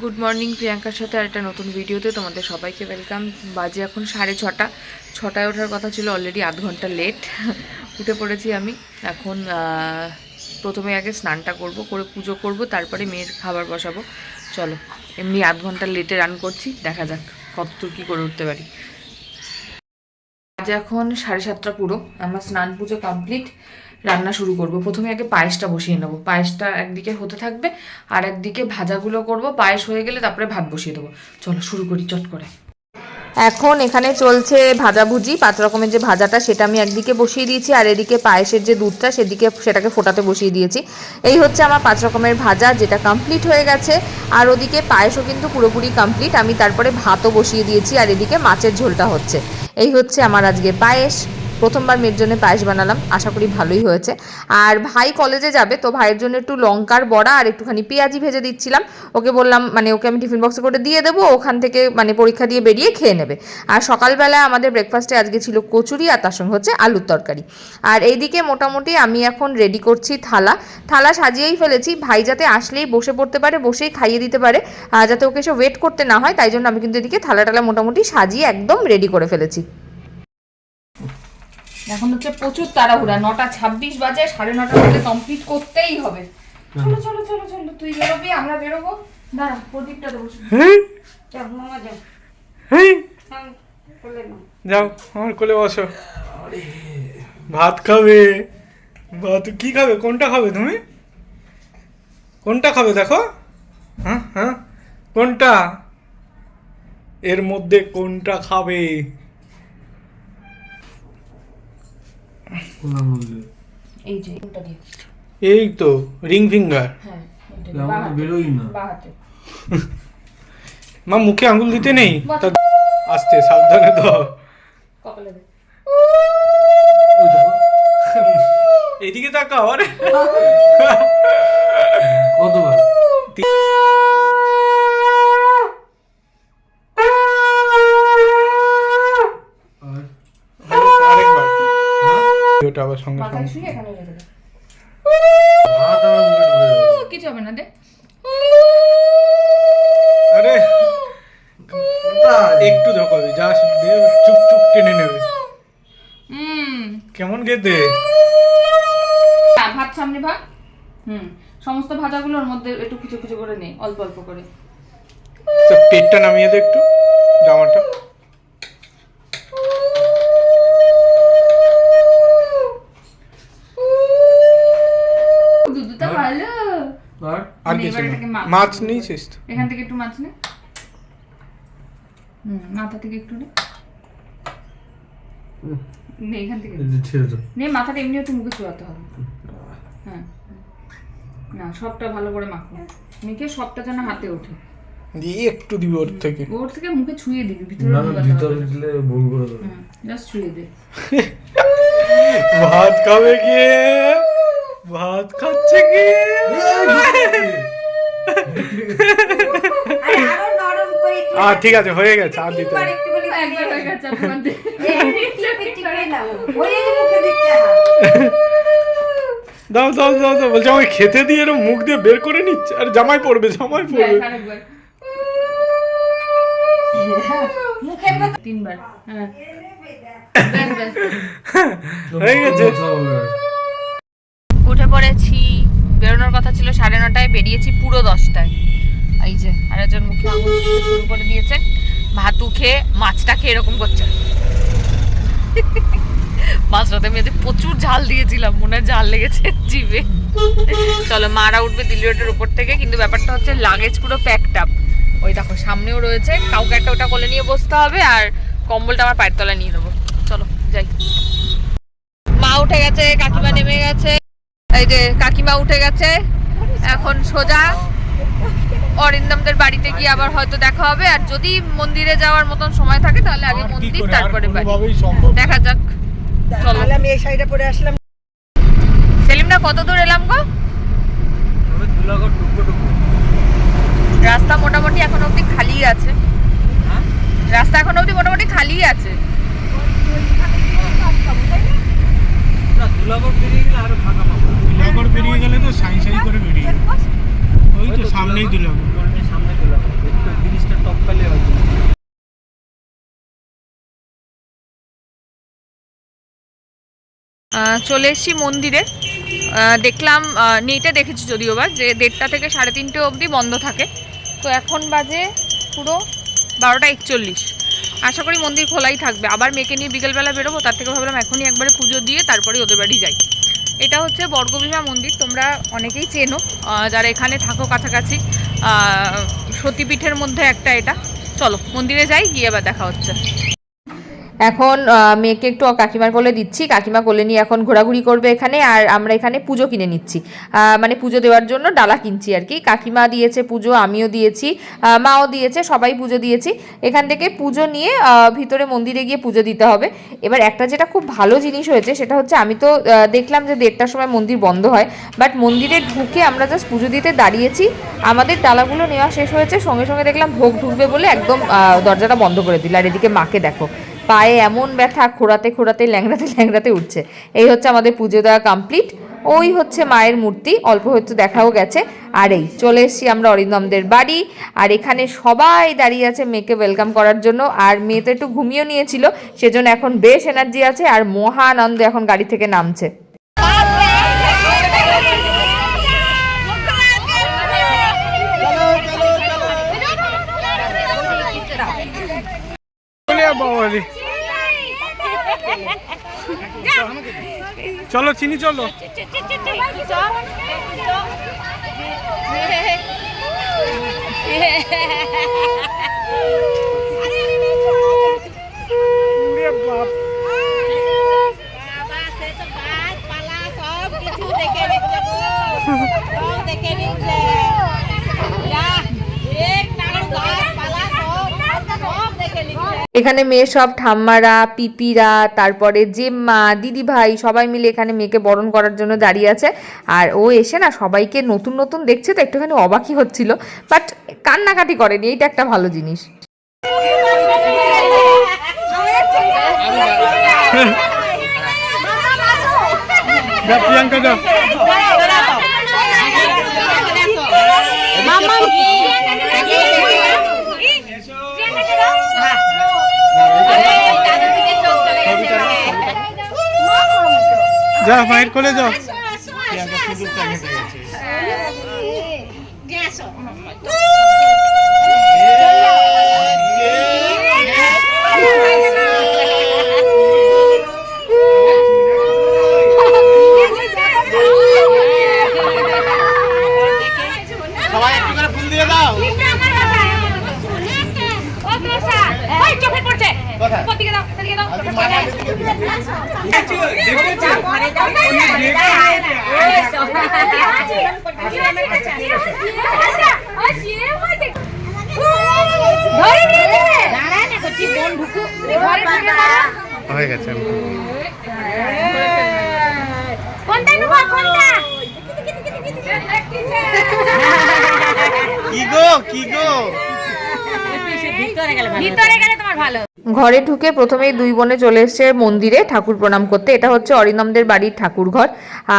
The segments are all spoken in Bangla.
গুড মর্নিং প্রিয়াঙ্কার সাথে আর একটা নতুন ভিডিওতে তোমাদের সবাইকে ওয়েলকাম বাজে এখন সাড়ে ছটা। ছটায় ওঠার কথা ছিল অলরেডি আধ ঘণ্টা লেট উঠে পড়েছি আমি। এখন প্রথমে আগে স্নানটা করব, করে পুজো করব, তারপরে মেয়ের খাবার বসাবো। চলো, এমনি আধ ঘণ্টা লেটে রান করছি। দেখা যাক কতদূর কী করে উঠতে পারি। আজ এখন সাড়ে সাতটা পুরো। আমার স্নান পুজো কমপ্লিট রান্না শুরু করব। প্রথমে আগে পায়েসটা বসিয়ে নেব। পায়েসটা একদিকে হতে থাকবে, আর একদিকে ভাজাগুলো করব। পায়েস হয়ে গেলে তারপরে ভাত বসিয়ে দেবো। চলো শুরু করি চট করে। এখন এখানে চলছে ভাজাভুজি পাঁচ রকমের যে ভাজাটা সেটা আমি একদিকে বসিয়ে দিয়েছি, আর এদিকে পায়েসের যে দুধটা সেদিকে সেটাকে ফোটাতে বসিয়ে দিয়েছি। এই হচ্ছে আমার পাঁচ রকমের ভাজা, যেটা কমপ্লিট হয়ে গেছে। আর ওদিকে পায়েসও কিন্তু পুরোপুরি কমপ্লিট আমি তারপরে ভাতও বসিয়ে দিয়েছি, আর এদিকে মাছের ঝোলটা হচ্ছে। এই হচ্ছে আমার আজকে পায়েস। প্রথমবার মেয়ের জন্য পায়েস বানালাম, আশা করি ভালোই হয়েছে। আর ভাই কলেজে যাবে, তো ভাইয়ের জন্য একটু লঙ্কার বড়া আর একটুখানি পেঁয়াজি ভেজে দিচ্ছিলাম। ওকে বললাম মানে ওকে আমি টিফিন বক্সে করে দিয়ে দেবো, ওখান থেকে মানে পরীক্ষা দিয়ে বেরিয়ে খেয়ে নেবে। আর সকালবেলা আমাদের ব্রেকফাস্টে আজকে ছিল কচুরি আর তার সঙ্গে হচ্ছে আলুর তরকারি। আর এইদিকে মোটামুটি আমি এখন রেডি করছি থালা। থালা সাজিয়েই ফেলেছি, ভাই যাতে আসলেই বসে পড়তে পারে, বসেই খাইয়ে দিতে পারে যাতে ওকে এসে ওয়েট করতে না হয়, তাই জন্য আমি কিন্তু এদিকে থালা টালা মোটামুটি সাজিয়ে একদম রেডি করে ফেলেছি। এখন হচ্ছে প্রচুর তাড়াহুড়া নটা ছাব্বিশ বাজে সাড়ে নটার মধ্যে কমপ্লিট করতেই হবে। চলো চলো চলো চলো তুই বেরোবি আমরা বেরোবো। দাঁড়া প্রদীপটা দেবো। যাও মামা যাও। হেই, হ্যাঁ যাও আমার কোলে বসো। ভাত খাবে? ভাত কি খাবে? কোনটা খাবে তুমি? কোনটা খাবে দেখো? হ্যাঁ হ্যাঁ কোনটা? এর মধ্যে কোনটা খাবে? এই যে কোনটা দিয়ে। এই তো রিং ফিঙ্গার। হ্যাঁ বেরোই না মা মুখে আঙ্গুল দিতে নেই? আস্তে সাবধানে তো এদিকে তাকাও আরে। কতবার? ওটা আবার সঙ্গে সঙ্গে। এখানে রেখে কিছু হবে না দে? আরে একটু ধোকাবে জাস্ট দে চুপ চুপ টেনে নেবে। হুম। কেমন খেতে? হ্যাঁ, ভাত সামনে ভাত হুম সমস্ত ভাজাগুলোর মধ্যে একটু কিছু কিছু করে নে অল্প অল্প করে। তো পেটটা নামিয়ে দে একটু জামাটা। ভালো। আর মানে কিছু না। মাছ নিয়েছিস এখান থেকে একটু মাছ নে। হুম মাথা থেকে একটু নে। নে এখান থেকে। এই যে ছেড়ে দাও। নে মাথাটা এমনি একটু মুখে চুয়াতে হবে। হ্যাঁ। না সবটা ভালো করে মাখো। মেখে সবটা যেন হাতে ওঠে। দিয়ে একটু দিবি ওর থেকে। ওর থেকে মুখে ছুঁয়ে দিবি ভিতরে না না ভিতরে দিলে ভুল করে দেবে। জাস্ট ছুঁয়ে দে। ভাত খাবে কি? ভাত খাচ্ছে কি? আরে ঠিক আছে হয়ে গেছে আর দিতে হয়ে দাও। দাও দাও দাও বলছে আমাকে খেতে দিয়ে এরকম মুখ দিয়ে বের করে নিচ্ছে আর জামাই পড়বে জামাই পড়বে। মুখের মধ্যে তিনবার হ্যাঁ। ব্যাস। হয়ে গেছে। বেরোনোর কথা ছিল সাড়ে নটায়, বেরিয়েছি পুরো দশটায়। এই যে, আরেকজন মুখে আঙুল শুরু করে দিয়েছে। ভাতু খেয়ে মাছটা খেয়ে এরকম করছে। মাছটাতে আমি প্রচুর ঝাল দিয়েছিলাম, মনে হয় ঝাল লেগেছে জিভে। চলো, মারা উঠবে দিল্লি রোডের উপর থেকে, কিন্তু ব্যাপারটা হচ্ছে লাগেজ পুরো প্যাকড আপ ওই দেখো, সামনেও রয়েছে, কাউকে একটা ওটা কোলে নিয়ে বসতে হবে, আর কম্বলটা আমার পায়ের তলায় নিয়ে নেব। চলো, যাই। মা উঠে গেছে, কাকিমা নেমে গেছে। এই যে কাকিমা উঠে গেছে। এখন সোজা। অরিন্দমদের বাড়িতে গিয়ে আবার হয়তো দেখা হবে। আর যদি মন্দিরে যাওয়ার মতন সময় থাকে তাহলে আগে মন্দির তারপরে না। দেখা যাক। চলো। আমি এই শাড়িটা পরে আসলাম। সেলিমরা কত দূর এলাম গো? রাস্তা মোটামুটি এখন অবধি খালি আছে। হ্যাঁ? রাস্তা এখন অবধি মোটামুটি খালি আছে। ব্লগর পেরিয়ে গেলে তো সাই সাই করে বেরিয়ে ওই তো সামনেই চলে এসেছি মন্দিরে। দেখলাম নেটে দেখেছি যদিও বা যে দেড়টা থেকে সাড়ে তিনটে অবধি বন্ধ থাকে। তো এখন বাজে পুরো বারোটা একচল্লিশ। আশা করি মন্দির খোলাই থাকবে। আবার মেয়েকে নিয়ে বিকেলবেলা বেরোবো, তার থেকে ভাবলাম এখনই একবারে পুজো দিয়ে তারপরে ওদের বাড়ি যাই। এটা হচ্ছে বর্গভীমা মন্দির, তোমরা অনেকেই চেনো। যারা এখানে থাকো কাছাকাছি সতীপীঠের মধ্যে একটা এটা। চলো, মন্দিরে যাই, গিয়ে আবার দেখা হচ্ছে। এখন মেয়েকে একটু কাকিমার কোলে দিচ্ছি। কাকিমা কোলে নিয়ে এখন ঘোরাঘুরি করবে এখানে আর আমরা এখানে পুজো কিনে নিচ্ছি। মানে পুজো দেওয়ার জন্য ডালা কিনছি আর কি। কাকিমা দিয়েছে পুজো, আমিও দিয়েছি মাও দিয়েছে, সবাই পুজো দিয়েছি। এখান থেকে পুজো নিয়ে ভিতরে মন্দিরে গিয়ে পুজো দিতে হবে। এবার একটা যেটা খুব ভালো জিনিস হয়েছে, সেটা হচ্ছে আমি তো দেখলাম যে দেড়টার সময় মন্দির বন্ধ হয়। বাট মন্দিরে ঢুকে আমরা জাস্ট পুজো দিতে দাঁড়িয়েছি। আমাদের ডালাগুলো নেওয়া শেষ হয়েছে। সঙ্গে সঙ্গে দেখলাম ভোগ ঢুকবে বলে একদম দরজাটা বন্ধ করে দিল। আর এদিকে মাকে দেখো। পায়ে এমন ব্যথা খোঁড়াতে খোঁড়াতে ল্যাংড়াতে ল্যাংড়াতে উঠছে। এই হচ্ছে আমাদের পুজো দেওয়া কমপ্লিট ওই হচ্ছে মায়ের মূর্তি। অল্প হয়তো দেখাও গেছে। আর এই চলে এসেছি আমরা অরিন্দমদের বাড়ি। আর এখানে সবাই দাঁড়িয়ে আছে মেয়েকে ওয়েলকাম করার জন্য। আর মেয়ে তো একটু ঘুমিয়েও নিয়েছিল সেজন্য এখন বেশ এনার্জি আছে আর মহানন্দ এখন গাড়ি থেকে নামছে। বাবারে চলো চিনি চলো। দেখে নিচ্ছে গো। সব দেখে নিচ্ছে। যা, এক নাম গাছপালা সব, সব দেখে নিচ্ছে। এখানে মেয়ে সব ঠাম্মারা পিপিরা তারপরে জেম্মা দিদি ভাই সবাই মিলে এখানে মেয়েকে বরণ করার জন্য দাঁড়িয়ে আছে। আর ও এসে না সবাইকে নতুন নতুন দেখছে তো একটুখানি অবাকই হচ্ছিল। বাট কান্নাকাটি করেনি এইটা একটা ভালো জিনিস। যা প্রিয়াঙ্কা যা ফাইট কোলে যাও ঘরে ঢুকে প্রথমেই দুই বোনে চলে এসছে মন্দিরে ঠাকুর প্রণাম করতে। এটা হচ্ছে অরিন্দমদের বাড়ির ঠাকুর ঘর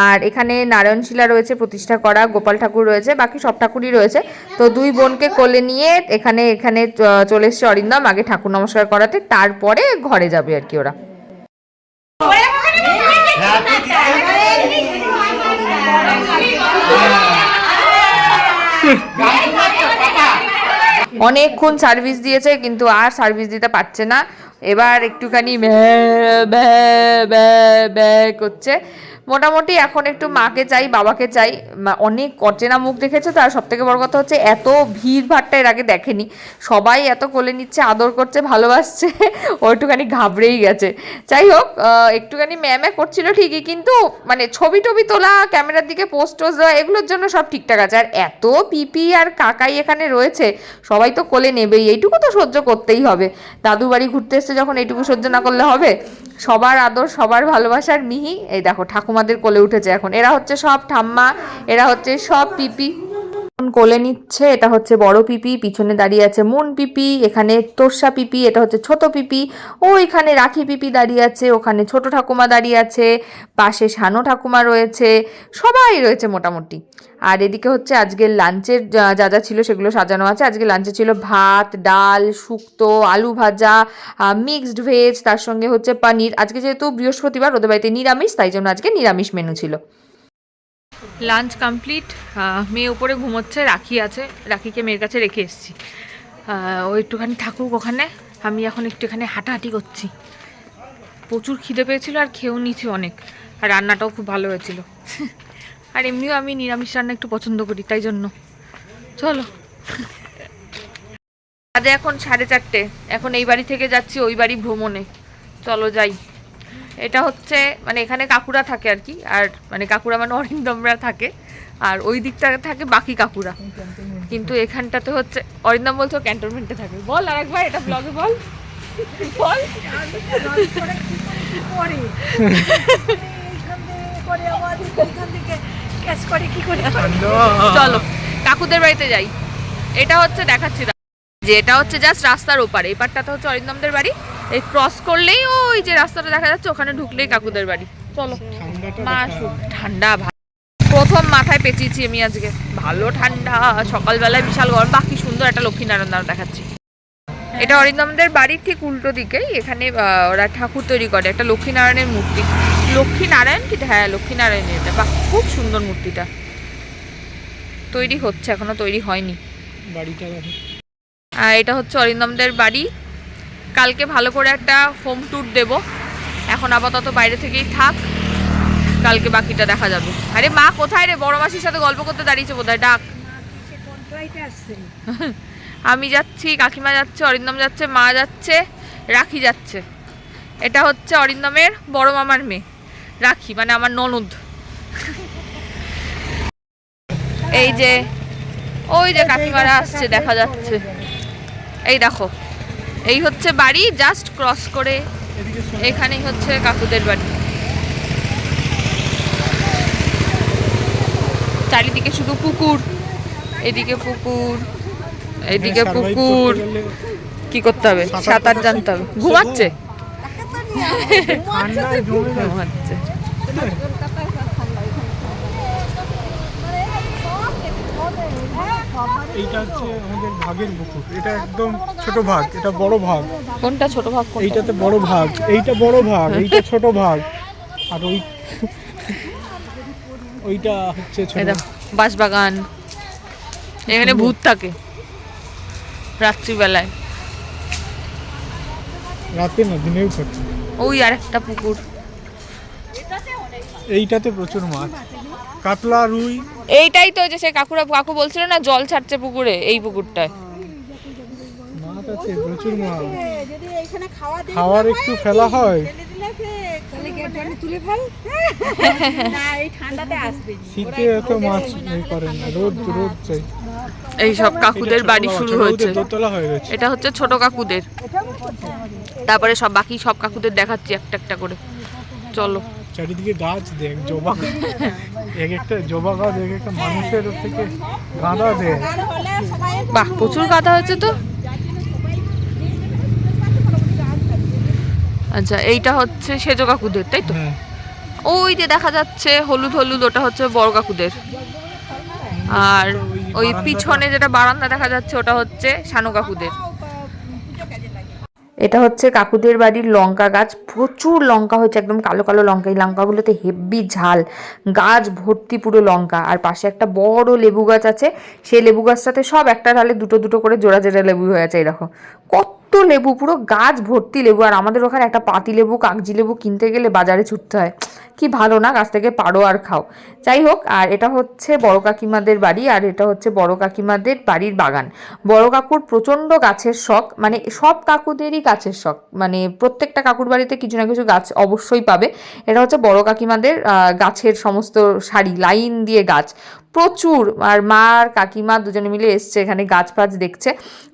আর এখানে নারায়ণশিলা রয়েছে, প্রতিষ্ঠা করা, গোপাল ঠাকুর রয়েছে, বাকি সব ঠাকুরই রয়েছে। তো দুই বোনকে কোলে নিয়ে এখানে এখানে চলে এসছে অরিন্দম, আগে ঠাকুর নমস্কার করাতে, তারপরে ঘরে যাবে আর কি ওরা। অনেকক্ষণ সার্ভিস দিয়েছে কিন্তু আর সার্ভিস দিতে পারছে না। এবার একটুখানি ব্যা, ব্যা, ব্যা, করছে। মোটামুটি এখন একটু মাকে চাই, বাবাকে চাই। অনেক অচেনা মুখ দেখেছে তো আর সব থেকে বড় কথা হচ্ছে এত ভিড় ভাট্টা এর আগে দেখেনি। সবাই এত কোলে নিচ্ছে, আদর করছে, ভালোবাসছে, ও একটুখানি ঘাবড়েই গেছে। যাই হোক একটুখানি ম্যামে করছিল ঠিকই, কিন্তু মানে ছবি টবি তোলা, ক্যামেরার দিকে পোস্ট টোস্ট দেওয়া, এগুলোর জন্য সব ঠিকঠাক আছে। আর এত পিপি আর কাকাই এখানে রয়েছে, সবাই তো কোলে নেবেই, এইটুকু তো সহ্য করতেই হবে। দাদু বাড়ি ঘুরতে এসছে যখন, এইটুকু সহ্য না করলে হবে? সবার আদর, সবার ভালোবাসার মিহি। এই দেখো, ঠাকুমাদের কোলে উঠেছে এখন। এরা হচ্ছে সব ঠাম্মা, এরা হচ্ছে সব পিপি। কোলে নিচ্ছে, এটা হচ্ছে বড় পিপি, পিছনে দাঁড়িয়ে আছে মুন পিপি, এখানে তোর্সা পিপি, এটা হচ্ছে ছোট পিপি, ও এখানে রাখি পিপি দাঁড়িয়ে আছে, ওখানে ছোট ঠাকুমা দাঁড়িয়ে আছে, পাশে সানো ঠাকুমা রয়েছে, সবাই রয়েছে মোটামুটি। আর এদিকে হচ্ছে আজকের লাঞ্চের যা যা ছিল সেগুলো সাজানো আছে। আজকে লাঞ্চে ছিল ভাত, ডাল, শুক্তো, আলু ভাজা মিক্সড ভেজ তার সঙ্গে হচ্ছে পনির। আজকে যেহেতু বৃহস্পতিবার, ওদের বাড়িতে নিরামিষ, তাই জন্য আজকে নিরামিষ মেনু ছিল। Lunch complete. মেয়ে উপরে ঘুমোচ্ছে, রাখি আছে। রাখিকে মেয়ের কাছে রেখে এসেছি। ও একটুখানি থাকুক ওখানে। আমি এখন একটু এখানে হাঁটাহাঁটি করছি। প্রচুর খিদে পেয়েছিল আর খেয়েও নিয়েছি অনেক। আর রান্নাটাও খুব ভালো হয়েছিল। আর এমনিও আমি নিরামিষ রান্না একটু পছন্দ করি, তাই জন্য। চলো। আজ এখন সাড়ে চারটে। এখন এই বাড়ি থেকে যাচ্ছি, ওই বাড়ি ভ্রমণে। চলো যাই। এটা হচ্ছে মানে এখানে কাকুরা থাকে আর কি আর মানে কাকুরা মানে অরিন্দমরা থাকে আর ওই দিকটা থাকে বাকি কাকুরা। কিন্তু এখানটাতে হচ্ছে অরিন্দম বলছে ক্যান্টনমেন্টে থাকে। বল আর একবার এটা ব্লগে বল। বল। চলো কাকুদের বাড়িতে যাই। এটা হচ্ছে দেখাচ্ছি যে এটা হচ্ছে জাস্ট রাস্তার ওপারে এই পারটাতে হচ্ছে অরিন্দমদের বাড়ি। এই ক্রস করলেই ওই যে রাস্তাটা দেখা যাচ্ছে ওখানে ঢুকলেই কাকুদের বাড়ি। চলো। মা আসুক ঠান্ডা প্রথম মাথায় পেঁচিয়েছি আমি আজকে। ভালো ঠান্ডা সকালবেলায় বিশাল গরম। বাকি সুন্দর একটা লক্ষ্মীনারায়ণ দ্বার দেখাচ্ছি। এটা অরিন্দমদের বাড়ির ঠিক উল্টো দিকেই। এখানে ওরা ঠাকুর তৈরি করে একটা লক্ষ্মীনারায়ণের মূর্তি। লক্ষ্মীনারায়ণ কি? হ্যাঁ লক্ষ্মীনারায়ণের এটা। বাহ খুব সুন্দর মূর্তিটা। তৈরি হচ্ছে এখনও তৈরি হয়নি। বাড়িটা আর এটা হচ্ছে অরিন্দমদের বাড়ি। কালকে ভালো করে একটা হোম ট্যুর দেব। এখন আপাতত বাইরে থেকেই থাক। কালকে বাকিটা দেখা যাবে। আরে মা, কোথায় রে? বড় মাসির সাথে গল্প করতে দাঁড়িয়েছে বোধহয়, ডাক। আমি যাচ্ছি, কাকিমা যাচ্ছে, অরিন্দম যাচ্ছে, মা যাচ্ছে, রাখি যাচ্ছে। এটা হচ্ছে অরিন্দমের বড় মামার মেয়ে, রাখি মানে আমার ননদ। এই যে, ওই যে কাকিমারা আসছে, দেখা যাচ্ছে। এই দেখো এই হচ্ছে বাড়ি জাস্ট ক্রস করে এখানেই হচ্ছে কাকুদের বাড়ি। চারিদিকে শুধু পুকুর এদিকে পুকুর এদিকে হ্যাঁ, পুকুর। কি করতে হবে? সাঁতার জানতে হবে। ঘুমাচ্ছে। ঘুমাচ্ছে। এইটা হচ্ছে আমাদের ভাগের পুকুর। এটা একদম ছোট ভাগ এটা বড় ভাগ। কোনটা ছোট ভাগ? এইটাতে বড় ভাগ এইটা বড় ভাগ এইটা ছোট ভাগ। আর ওই ওইটা হচ্ছে ছোট বাঁশবাগান। এখানে ভূত থাকে রাত্রিবেলায়। রাতে না দিনেও ওই আর একটা পুকুর। এইটাতে প্রচুর মাছ। কাতলা রুই। এইটাই তো যে সে কাকুরা কাকু বলছিল না জল ছাড়ছে পুকুরে এই পুকুরটায়। মাছ আছে প্রচুর মাছ। যদি এইখানে খাওয়া দিই খাওয়ার একটু ফেলা হয়। এই শীতে এত মাছ করে না রোদ রোদ চাই। এই সব কাকুদের বাড়ি শুরু হয়েছে। হয়ে এটা হচ্ছে ছোট কাকুদের। তারপরে সব বাকি সব কাকুদের দেখাচ্ছি একটা একটা করে। চলো। চারিদিকে গাছ দেখ জবা এক একটা জবা গাছ এক একটা মানুষের থেকে গাঁদা সবাই বাহ প্রচুর গাঁদা হয়েছে তো? আচ্ছা এইটা হচ্ছে সেজ কাকুদের তাই তো? হ্যাঁ। ওই যে দেখা যাচ্ছে হলুদ হলুদ ওটা হচ্ছে বড় কাকুদের। আর ওই পিছনে যেটা বারান্দা দেখা যাচ্ছে ওটা হচ্ছে শানু কাকুদের। এটা হচ্ছে কাকুদের বাড়ির লঙ্কা গাছ। প্রচুর লঙ্কা হয়েছে, একদম কালো কালো লঙ্কা। এই লঙ্কাগুলোতে হেভি ঝাল। গাছ ভর্তি পুরো লঙ্কা। আর পাশে একটা বড় লেবু গাছ আছে। সেই লেবু গাছটাতে সব একটা ঢালে দুটো দুটো করে জোড়া জোড়া লেবু হয়ে আছে এরকম কত লেবু, পুরো গাছ ভর্তি লেবু। আর আমাদের ওখানে একটা পাতি লেবু, কাগজি লেবু কিনতে গেলে বাজারে ছুটতে হয়। কি ভালো না, গাছ থেকে পারো আর খাও। যাই হোক, আর এটা হচ্ছে বড় কাকিমাদের বাড়ি, আর এটা হচ্ছে বড় কাকিমাদের বাড়ির বাগান। বড় কাকুর প্রচণ্ড গাছের শখ মানে সব কাকুদেরই গাছের শখ। মানে প্রত্যেকটা কাকুর বাড়িতে কিছু না কিছু গাছ অবশ্যই পাবে। এটা হচ্ছে বড় কাকিমাদের গাছের সমস্ত সারি লাইন দিয়ে গাছ। প্রচুর, আর মা আর কাকিমা দুজনে মিলে এসছে, এখানে গাছ ফাছ দেখছে,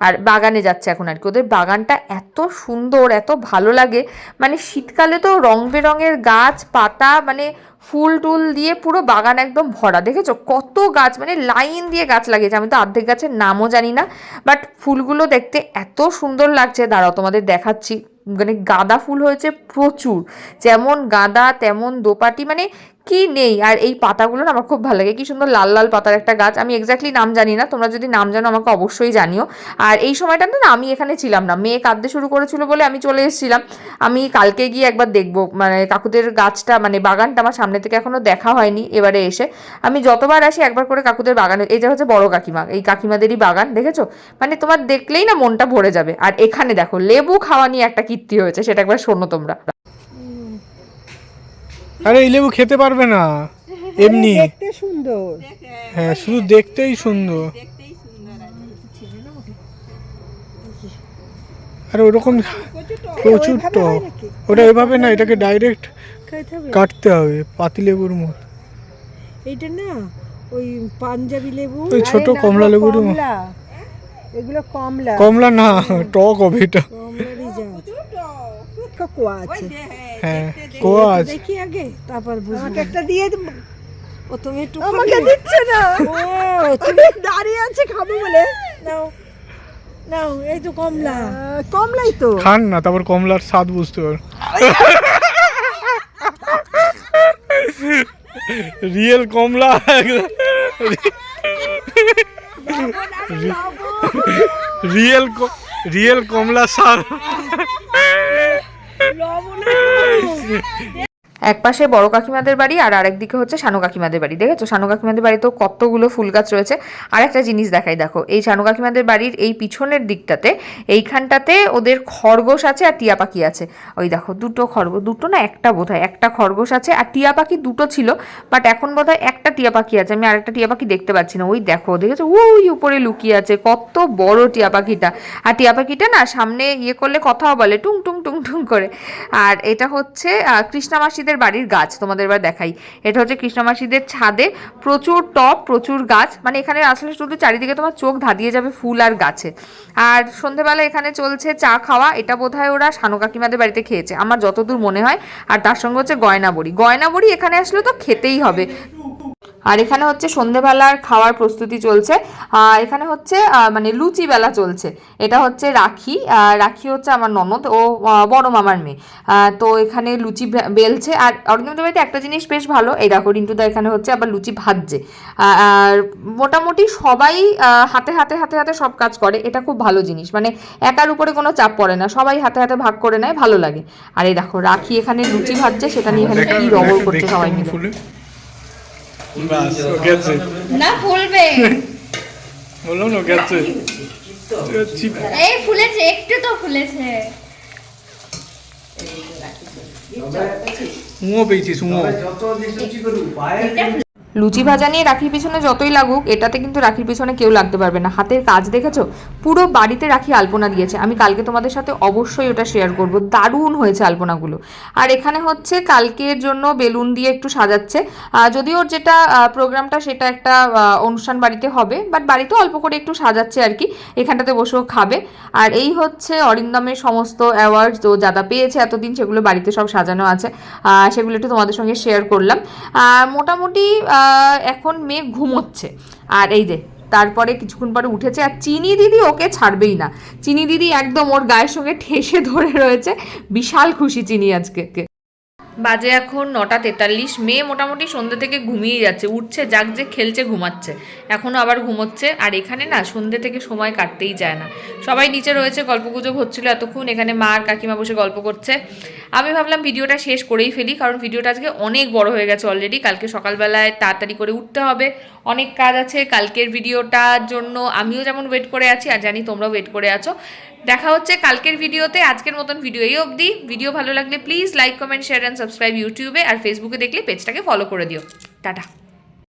আর বাগানে যাচ্ছে এখন আর কি। ওদের বাগানটা এত সুন্দর, এত ভালো লাগে। মানে শীতকালে তো রং বেরঙের গাছ, পাতা মানে ফুল টুল দিয়ে পুরো বাগান একদম ভরা, দেখেছ? কত গাছ মানে লাইন দিয়ে গাছ লাগিয়েছে। আমি তো অর্ধেক গাছের নামও জানি না বাট ফুলগুলো দেখতে এত সুন্দর লাগছে। দাঁড়াও, তোমাদের দেখাচ্ছি। মানে গাঁদা ফুল হয়েছে প্রচুর। যেমন গাঁদা, তেমন দোপাটি মানে কি নেই? আর এই পাতাগুলো আমার খুব ভালো লাগে। কি সুন্দর লাল লাল পাতার একটা গাছ। আমি এক্স্যাক্টলি নাম জানি না, তোমরা যদি নাম জানো আমাকে অবশ্যই জানিও। আর এই সময়টাতে না, আমি এখানে ছিলাম না। মেয়ে কাঁদতে শুরু করেছিল বলে আমি চলে এসেছিলাম। আমি কালকে গিয়ে একবার দেখব। মানে কাকুদের গাছটা মানে বাগানটা আমার সামনে থেকে এখনও দেখা হয়নি এবারে এসে। আমি যতবার আসি একবার করে কাকুদের বাগানে এই যে হচ্ছে বড় কাকিমা এই কাকিমাদেরই বাগান দেখেছ? মানে তোমার দেখলেই না মনটা ভরে যাবে। আর এখানে দেখো লেবু খাওয়া নিয়ে একটা কীর্তি হয়েছে সেটা একবার শোনো তোমরা। আরে এই লেবু খেতে পারবে না। এমনি। দেখতে সুন্দর। হ্যাঁ শুধু দেখতেই সুন্দর। আরে ওরকম প্রচুর টক। ওটা এভাবে না এটাকে ডাইরেক্ট হবে? কাটতে হবে পাতিলেবুর মতো। এইটা না ওই পাঞ্জাবি লেবু ওই ছোট কমলা লেবুর মতো। এগুলো কমলা। কমলা না টক হবে এটা। কমলারই জাত। কোয়া আছে। হ্যাঁ কোয়া আছে। দেখি আগে তারপর বুঝব। আমাকে একটা দিয়ে ও তুমি একটু আমাকে দিচ্ছে না। ও তুমি দাঁড়িয়ে আছে খাব বলে। নাও নাও এই তো কমলা। কমলাই তো। খান না তারপর কমলার স্বাদ বুঝতে পারো। রিয়েল কমলা। রিয়েল রিয়েল কমলা স্বাদ এক পাশে বড় কাকিমাদের বাড়ি আর আরেকদিকে হচ্ছে শানু কাকিমাদের বাড়ি। দেখেছ? শানু কাকিমাদের বাড়িতেও কতগুলো ফুল গাছ রয়েছে। আর একটা জিনিস দেখাই, দেখো। এই শানু কাকিমাদের বাড়ির এই পিছনের দিকটাতে, এইখানটাতে ওদের খরগোশ আছে আর টিয়া পাখি আছে। ওই দেখো, দুটো খরগোশ দুটো না একটা বোধ একটা খরগোশ আছে আর টিয়া পাখি দুটো ছিল, বাট এখন বোধ একটা টিয়া পাখি আছে। আমি আরেকটা টিয়া পাখি দেখতে পাচ্ছি না। ওই দেখো, দেখেছ? ওই উপরে লুকিয়ে আছে। কত বড় টিয়া পাখিটা। আর টিয়া পাখিটা না সামনে ইয়ে করলে কথাও বলে টুং টুং টুং টুং করে। আর এটা হচ্ছে কৃষ্ণা মাসিদের বাড়ির গাছ তোমাদের এবার দেখাই। এটা হচ্ছে কৃষ্ণা মাসিদের ছাদে প্রচুর টপ প্রচুর গাছ। মানে এখানে আসলে শুধু চারিদিকে তোমার চোখ ধাঁধিয়ে যাবে ফুল আর গাছে। আর সন্ধেবেলা এখানে চলছে চা খাওয়া। এটা বোধহয় ওরা শানু কাকিমাদের বাড়িতে খেয়েছে। আমার যতদূর মনে হয়। আর তার সঙ্গে হচ্ছে গয়না বড়ি গয়না বড়ি এখানে আসলে তো খেতেই হবে। আর এখানে হচ্ছে সন্ধেবেলার খাওয়ার প্রস্তুতি চলছে। এখানে হচ্ছে মানে লুচি বেলা চলছে। এটা হচ্ছে রাখি। রাখি হচ্ছে আমার ননদ ও বড় মামার মেয়ে। তো এখানে লুচি বেলছে। আর অরিন্দমদের বাড়িতে একটা জিনিস বেশ ভালো এই দেখো রিন্টুদা এখানে হচ্ছে আবার লুচি ভাজছে। আর মোটামুটি সবাই আহ, হাতে হাতে হাতে হাতে সব কাজ করে। এটা খুব ভালো জিনিস। মানে একার উপরে কোনো চাপ পড়ে না। সবাই হাতে হাতে ভাগ করে নেয় ভালো লাগে। আর এই দেখো রাখি এখানে লুচি ভাজছে সেটা নিয়ে এখানে কি রগড় করছে সবাই মিলে। বাস ও গেছে। না ফুলবে। বললাম না গেছে। এই ফুলেছে একটু তো ফুলেছে। উঁয়ো পেয়েছিস উঁয়ো লুচি ভাজা নিয়ে রাখির পিছনে যতই লাগুক, এটাতে কিন্তু রাখির পিছনে কেউ লাগতে পারবে না। হাতের কাজ দেখেছ? পুরো বাড়িতে রাখি আলপনা দিয়েছে। আমি কালকে তোমাদের সাথে অবশ্যই ওটা শেয়ার করব। দারুণ হয়েছে আলপনাগুলো। আর এখানে হচ্ছে কালকের জন্য বেলুন দিয়ে একটু সাজাচ্ছে। যদিও ওর যেটা প্রোগ্রামটা সেটা একটা অনুষ্ঠান বাড়িতে হবে বাট বাড়িতে অল্প করে একটু সাজাচ্ছে আর কি। এখানটাতে বসেও খাবে। আর এই হচ্ছে অরিন্দমের সমস্ত অ্যাওয়ার্ডস ও যা যা পেয়েছে এতদিন, সেগুলো বাড়িতে সব সাজানো আছে। সেগুলো একটু তোমাদের সঙ্গে শেয়ার করলাম। মোটামুটি এখন মেয়ে ঘুমোচ্ছে। আর এই যে, তারপরে কিছুক্ষণ পরে উঠেছে, আর চিনি দিদি ওকে ছাড়বেই না। চিনি দিদি একদম ওর গায়ের সঙ্গে ঠেসে ধরে রয়েছে। বিশাল খুশি চিনি আজকে। বাজে এখন নটা তেতাল্লিশ। মেয়ে মোটামুটি সন্ধ্যে থেকে ঘুমিয়ে যাচ্ছে, উঠছে জাগছে খেলছে, ঘুমাচ্ছে। এখনও আবার ঘুমোচ্ছে। আর এখানে না, সন্ধ্যে থেকে সময় কাটতেই যায় না। সবাই নিচে রয়েছে, গল্পগুজব হচ্ছিল এতক্ষণ। এখানে মা আর কাকিমা বসে গল্প করছে। আমি ভাবলাম ভিডিওটা শেষ করেই ফেলি, কারণ ভিডিওটা আজকে অনেক বড় হয়ে গেছে অলরেডি কালকে সকালবেলায় তাড়াতাড়ি করে উঠতে হবে। অনেক কাজ আছে। কালকের ভিডিওটার জন্য আমিও যেমন ওয়েট করে আছি, আর জানি তোমরাও ওয়েট করে আছো। দেখা হচ্ছে কালকের ভিডিওতে, আজকের মতন ভিডিও এই অবধি। ভিডিও ভালো লাগলে please like comment share and subscribe ইউটিউবে আর ফেসবুকে দেখলে পেজটাকে ফলো করে দিও। টাটা।